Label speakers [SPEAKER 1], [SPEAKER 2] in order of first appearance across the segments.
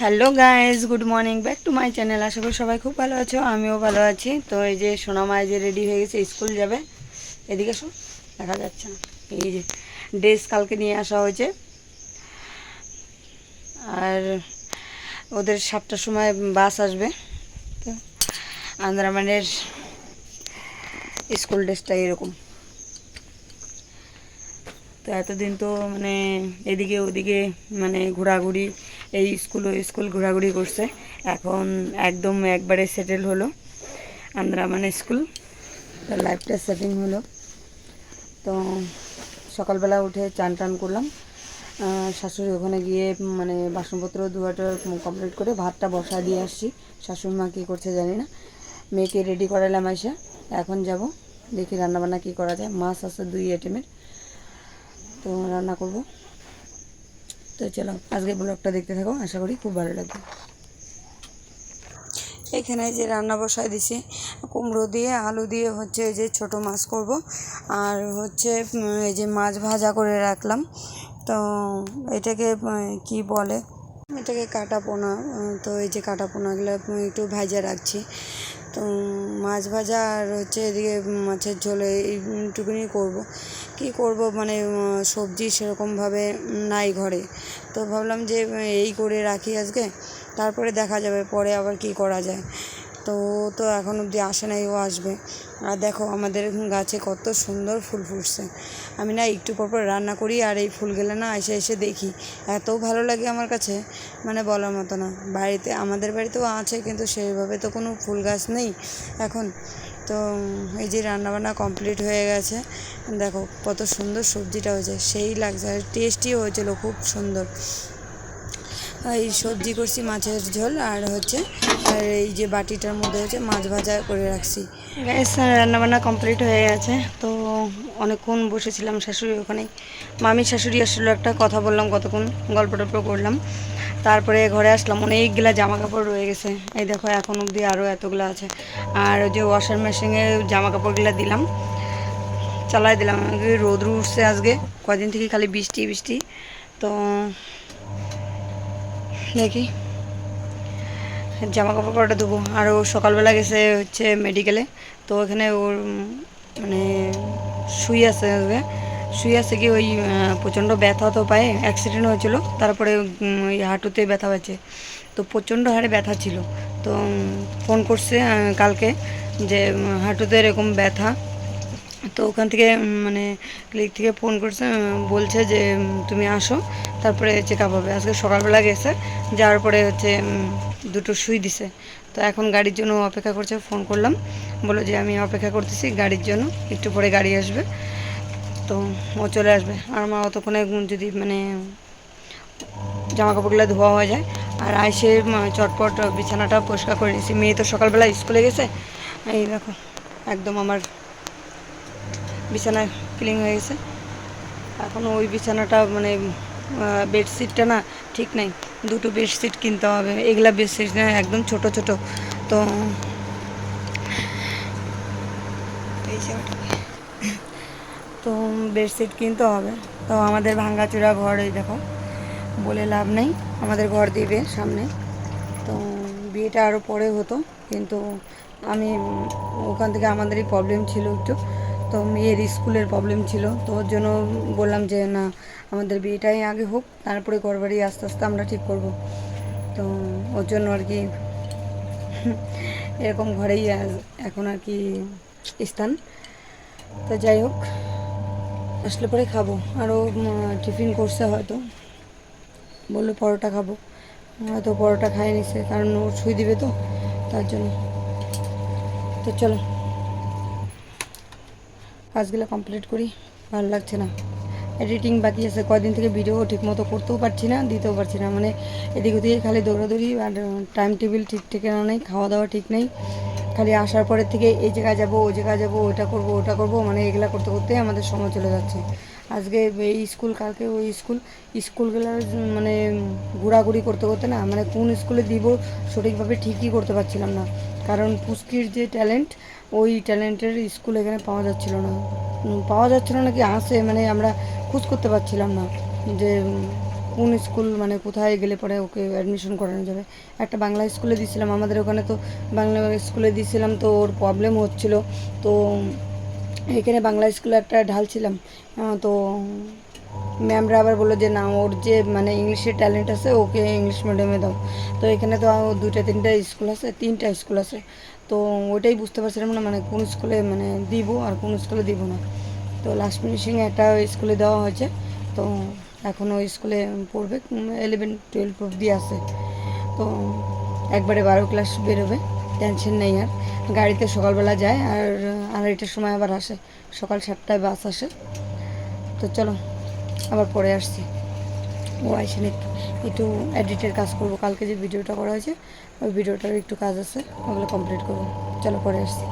[SPEAKER 1] Hello guys good morning back to my channel আশা করি সবাই খুব ভালো আছো, আমিও ভালো আছি। তো এই যে সোনামায় যে রেডি হয়ে গেছে, স্কুল যাবে। এদিকে শো দেখা যাচ্ছে না। এই যে ড্রেস কালকে নিয়ে আসা হয়েছে। আর ওদের সাতটার সময় বাস আসবে। তো আন্দ্রামানের স্কুল ড্রেসটা এরকম। তো এতদিন তো মানে এদিকে ওদিকে মানে ঘোরাঘুরি এই স্কুল, ওই স্কুল ঘোরাঘুরি করছে। এখন একদম একবারে সেটেল হলো আন্দ্রামান স্কুল। তো লাইফটা সেটিং হলো। তো সকালবেলা উঠে চান টান করলাম। শাশুড়ি ওখানে গিয়ে মানে বাসনপত্র ধোয়াটা কমপ্লিট করে ভাতটা বসা দিয়ে আসছি। শাশুড়ি মা কী করছে জানি না। মেয়েকে রেডি করালাম আইসা। এখন যাব, দেখি রান্নাবান্না কী করা যায়। মাছ আছে দুই আইটেমের তো রান্না করব। তো চলো আজকে ব্লগটা দেখতে থাকো, আশা করি খুব ভালো লাগবে। এখানে যে রান্না বসায় দিছি, কুমড়ো দিয়ে, আলু দিয়ে হচ্ছে যে ছোট মাছ করব। আর হচ্ছে এই যে মাছ ভাজা করে রাখলাম। তো এটাকে কি বলে? এটাকে কাটা পোনা তো এই যে কাটা পোনাগুলো একটু ভাজা রাখছি। তো মাছ ভাজা আর হচ্ছে এদিকে মাছের ঝোল এইটুকুনি করব। কি করব? মানে সবজি সেরকমভাবে নাই ঘরে। তো ভাবলাম যে, এই করে রাখি আজকে। তারপরে দেখা যাবে পরে আবার কি করা যায়। তো ও তো এখন অবধি আসে নাই, ও আসবে। আর দেখো আমাদের গাছে কত সুন্দর ফুল ফুটছে। আমি না একটু পর পর রান্না করি আর এই ফুলগুলো না এসে এসে দেখি। এত ভালো লাগে আমার কাছে মানে বলার মতো না। বাড়িতে, আমাদের বাড়িতেও আছে কিন্তু সেইভাবে তো কোনো ফুল গাছ নেই এখন। তো এই যে রান্নাবান্না কমপ্লিট হয়ে গেছে। দেখো কত সুন্দর সবজিটা হয়েছে। সেই লাগছে আর টেস্টিও হয়েছিল, খুব সুন্দর। এই সবজি করছি, মাছের ঝোল আর হচ্ছে, আর এই যে বাটিটার মধ্যে হচ্ছে মাছ ভাজা করে রাখছি। গ্যাস রান্নাবান্না কমপ্লিট হয়ে গেছে। তো অনেকক্ষণ বসেছিলাম শাশুড়ি ওখানে। মামির শাশুড়ি আসলে, একটা কথা বললাম, কতক্ষণ গল্প টল্প করলাম। তারপরে ঘরে আসলাম, অনেকগুলা জামা কাপড় রয়ে গেছে। এই দেখো, এখন অবধি আরও এতগুলো আছে। আর যে ওয়াশার মেশিনে জামা কাপড়গুলো দিলাম। চালাই দিলাম রোদ উঠছে আজকে। কদিন থেকে খালি বৃষ্টি বৃষ্টি। তো দেখি জামা কাপড় কটা দেবো আর ও সকালবেলা গেছে হচ্ছে মেডিকেলে তো ওখানে ওর মানে শুই আছে শুই আছে কি ওই প্রচণ্ড ব্যথা তো পায়ে। অ্যাক্সিডেন্ট হয়েছিল। তারপরে ওই হাঁটুতে ব্যথা হয়েছে। তো প্রচণ্ড হারে ব্যথা ছিল। তো ফোন করছে কালকে যে হাঁটুতে এরকম ব্যথা। তো ওখান থেকে মানে ক্লিক থেকে ফোন করছে বলছে যে তুমি আসো, তারপরে চেক আপ হবে। আজকে সকালবেলা গেছে, যাওয়ার পরে হচ্ছে দুটো সুই দিছে। তো এখন গাড়ির জন্য অপেক্ষা করছে ফোন করলাম। বলল যে, আমি অপেক্ষা করতেছি গাড়ির জন্য, একটু পরে গাড়ি আসবে। তো ও চলে আসবে। আর আমার অতক্ষণে যদি মানে জামা কাপড়গুলো ধোয়া হয়ে যায়, আর আইসে চটপট বিছানাটা পরিষ্কার করে নিয়েছি। মেয়ে তো সকালবেলা স্কুলে গেছে। এই দেখো, একদম আমার বিছানা ক্লিন হয়ে গেছে। এখন ওই বিছানাটা মানে বেডশিটটা না ঠিক নাই। দুটো বেডশিট কিনতে হবে। এগুলা বেডশিট না, একদম ছোট ছোট। তো। তো বেডশিট কিনতে হবে। তো আমাদের ভাঙ্গাচোরা ঘর এই দেখো। বলে লাভ নেই। আমাদের ঘর দিবে সামনে। তো বিয়েটা আরও পরে হতো। কিন্তু আমি, ওখান থেকে আমাদেরই প্রবলেম ছিল একটু। তো মেয়ের স্কুলের প্রবলেম ছিল। তো ওর জন্য বললাম যে, না, আমাদের বিয়েটাই আগে হোক, তারপরে ঘরবাড়ি আস্তে আস্তে আমরা ঠিক করব। তো ওর জন্য আর কি এরকম ঘরেই এখন আর কি স্থান। তো যাই হোক, আসলে পরে খাব। আরও টিফিন করছে হয়তো। বলল পরোটা খাব। হয়তো পরোটা খাই নিছে কারণ ও ছুঁই দিবে তো, তার জন্য। তো চলো। কাজগুলো কমপ্লিট করি, ভালো লাগছে না। এডিটিং বাকি আছে, কয়দিন থেকে ভিডিও ঠিক মতো করতেও পারছি না, দিতেও পারছি না। মানে এদিক ওদিকে খালি দৌড়াদৌড়ি আর টাইম টেবিল ঠিক ঠিকানা নেই খাওয়া দাওয়া ঠিক নেই। খালি আসার পরের থেকে এই জায়গায় যাব, ওই জায়গায় যাব ওটা করব ওটা করব মানে এগুলা করতে করতে আমাদের সময় চলে যাচ্ছে। আজকে এই স্কুল কালকে ওই স্কুল স্কুলগুলো মানে ঘোরাঘুরি করতে করতে না মানে কোন স্কুলে দিব সঠিকভাবে ঠিকই করতে পারছিলাম না। কারণ পুস্কির যে ট্যালেন্ট, ওই ট্যালেন্টের স্কুল এখানে পাওয়া যাচ্ছিল না। পাওয়া যাচ্ছিল না কি আসে মানে আমরা খোঁজ করতে পারছিলাম না যে, কোন স্কুল মানে কোথায় গেলে পরে ওকে অ্যাডমিশন করানো যাবে। একটা বাংলা স্কুলে দিয়েছিলাম আমাদের ওখানে তো বাংলা স্কুলে দিয়েছিলাম তো ওর প্রবলেম হচ্ছিল। তো এখানে বাংলা স্কুলে একটা ঢালছিলাম তো ম্যামরা আবার বলল যে, না, ওর যে মানে ইংলিশের ট্যালেন্ট আছে, ওকে ইংলিশ মিডিয়ামে দাও। তো এখানে তো দুইটা, তিনটা স্কুল আছে, তিনটা স্কুল আছে। তো ওইটাই বুঝতে পারছিলাম না মানে কোন স্কুলে মানে দিব আর কোন স্কুলে দিব না। তো লাস্ট ফিনিশিং একটা স্কুলে দেওয়া হয়েছে। তো এখন ওই স্কুলে পড়বে ইলেভেন টুয়েলভ অবধি আছে। তো একবারে বারো ক্লাস বেরোবে টেনশন নেই আর। গাড়িতে সকালবেলা যায় আর আড়াইটার সময় আবার আসে, সকাল সাতটায় বাস আসে। তো চলো। আবার পরে আসছি। ও আসেন একটু একটু এডিটের কাজ করব। কালকে যে ভিডিওটা করা হয়েছে, ওই ভিডিওটার একটু কাজ আছে, ওগুলো কমপ্লিট করব। চলো পরে আসছি।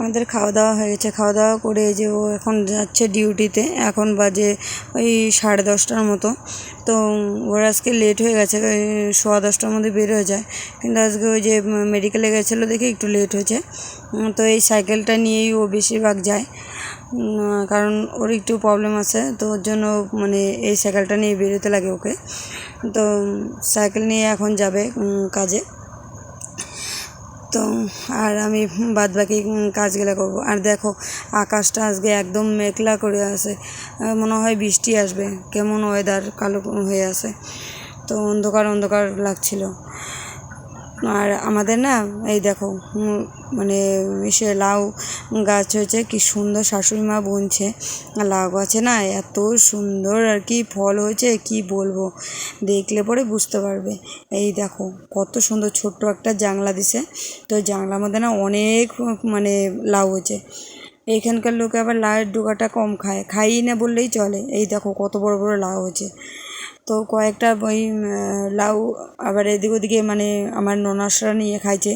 [SPEAKER 1] আমাদের খাওয়া দাওয়া হয়ে গেছে। খাওয়া দাওয়া করে যে ও এখন যাচ্ছে ডিউটিতে এখন বাজে ওই সাড়ে দশটার মতো। তো ওর আজকে লেট হয়ে গেছে সোয়া দশটার মধ্যে বের হয়ে যায়। কিন্তু আজকে ওই যে মেডিকেলে গেছিল দেখে একটু লেট হয়েছে। তো এই সাইকেলটা নিয়েই ও বেশিরভাগ যায়। কারণ ওর একটু প্রবলেম আছে, তো ওর জন্য মানে এই সাইকেলটা নিয়ে বেরোতে লাগে ওকে। তো সাইকেল নিয়ে এখন যাবে কাজে। তো, আর আমি বাদ বাকি কাজগুলো করব। আর দেখো, আকাশটা আজকে একদম মেঘলা করে আছে। মনে হয় বৃষ্টি আসবে। কেমন ওয়েদার কালো হয়ে আছে। তো অন্ধকার অন্ধকার লাগছিল। আর আমাদের না, এই দেখো মানে সে লাউ গাছ হয়েছে, কি সুন্দর শাশুড়ি মা বুনছে। লাউ গাছে না এত সুন্দর আর কি ফল হয়েছে, কি বলব? দেখলে পরে বুঝতে পারবে। এই দেখো, কত সুন্দর ছোট্ট একটা জাংলা দিছে। তো জাংলার মধ্যে না অনেক মানে লাউ হয়েছে। এইখানকার লোকে আবার লাউয়ের ডোকাটা কম খায়। খাইই না বললেই চলে। এই দেখো, কত বড় বড় লাউ হয়েছে। তো কয়েকটা ওই লাউ আবার এদিক ওদিকে মানে আমার ননাসরা নিয়ে খাইছে।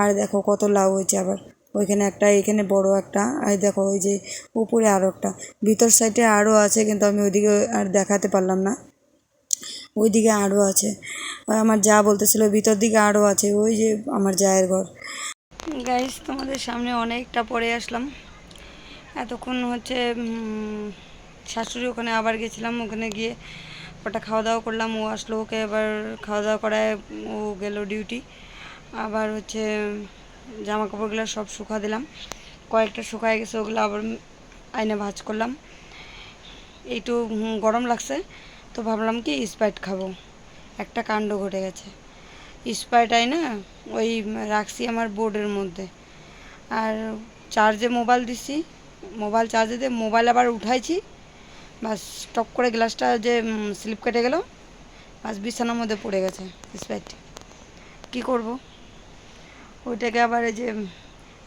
[SPEAKER 1] আর দেখো কত লাউ হয়েছে আবার। ওইখানে একটা, এখানে বড় একটা, আর দেখো ওই যে উপরে আরও একটা। ভিতর সাইডে আরও আছে, কিন্তু আমি ওইদিকে আর দেখাতে পারলাম না। ওইদিকে আরও আছে। আমার যা বলতেছিল, ভিতর দিকে আরও আছে, ওই যে আমার জায়ের ঘর। গাইস তোমাদের সামনে অনেকটা পরে আসলাম। এতক্ষণ হচ্ছে শাশুড়ি ওখানে আবার গেছিলাম, ওখানে গিয়ে ওটা খাওয়া দাওয়া করলাম, ও আসলো ওকে এবার খাওয়া দাওয়া করায় ও গেল ডিউটি আবার হচ্ছে জামা কাপড়গুলো সব শুকা দিলাম। কয়েকটা শুকায় গেছে, ওগুলো আবার আইনে ভাজ করলাম। একটু গরম লাগছে, তো ভাবলাম কি স্প্রাইট খাব। একটা কাণ্ড ঘটে গেছে। স্প্রাইট আই না ওই রাখছি আমার বোর্ডের মধ্যে। আর চার্জে মোবাইল দিছি মোবাইল চার্জে দিয়ে মোবাইল আবার উঠাইছি। বাস টপ করে গ্লাসটা যে স্লিপ কেটে গেল, বাস বিছানার মধ্যে পড়ে গেছে স্প্রাইট কী করব? ওইটাকে আবার এই যে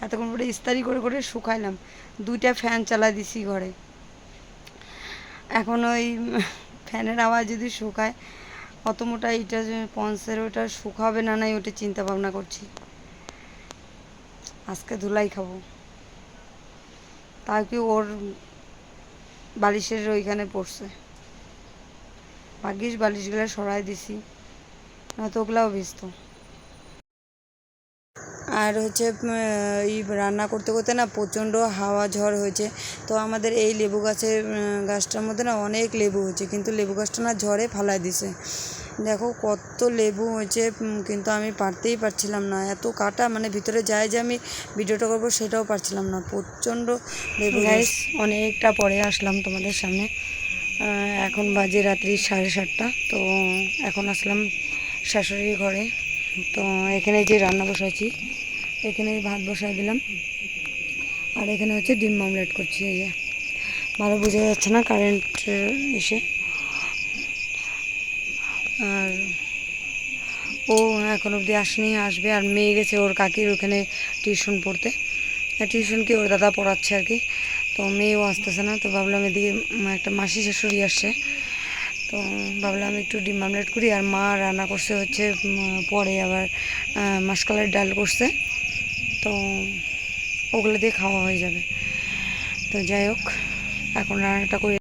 [SPEAKER 1] এতক্ষণ পরে ইস্তারি করে করে শুকাইলাম। দুইটা ফ্যান চালাই দিছি ঘরে। এখন ওই ফ্যানের আওয়াজ যদি শুকায়, অত মোটা এইটা পন্সের ওটা শুকাবে না, নাই ওটা চিন্তা ভাবনা করছি। আজকে ধুলাই খাব। তাও কি ওর বালিশের ওইখানে পড়ছে। ভাগ্যিস বালিশগুলো সরাই দিছি, নয়তো ওগুলাও ভিজত। আর হচ্ছে এই রান্না করতে করতে না প্রচণ্ড হাওয়া ঝড় হয়েছে। তো আমাদের এই লেবু গাছের গাছটার মধ্যে না অনেক লেবু হয়েছে, কিন্তু লেবু গাছটা না ঝড়ে ফালাই দিছে। দেখো কত লেবু হয়েছে কিন্তু আমি পারতেই পারছিলাম না। এত কাটা মানে ভিতরে যায় যে আমি ভিডিওটা করব সেটাও পারছিলাম না। প্রচণ্ড লেবু গাছ অনেকটা পরে আসলাম তোমাদের সামনে। এখন বাজে রাত্রি সাড়ে সাতটা তো এখন আসলাম শাশুড়ির ঘরে। তো এখানে যে রান্না বসাইছি এখানে ভাত বসাই দিলাম। আর এখানে হচ্ছে ডিম অমলেট করছি এই যে। ভালো বোঝা যাচ্ছে না কারেন্ট এসে। আর ও এখন অবধি আসেনি আসবে আর মেয়ে গেছে ওর কাকির ওখানে টিউশন পড়তে। টিউশন কি ওর দাদা পড়াচ্ছে আর কি। তো মেয়েও আসতেছে না তো ভাবলাম এদিকে একটা মাসি শাশুড়ি আসছে। তো ভাবলাম একটু ডিম আমলেট করি আর মা রান্না করছে হচ্ছে পরে আবার আহ, মাসকলাইয়ের ডাল করছে। তো ওগুলো দিয়ে খাওয়া হয়ে যাবে। তো যাই হোক এখন রান্নাটা করে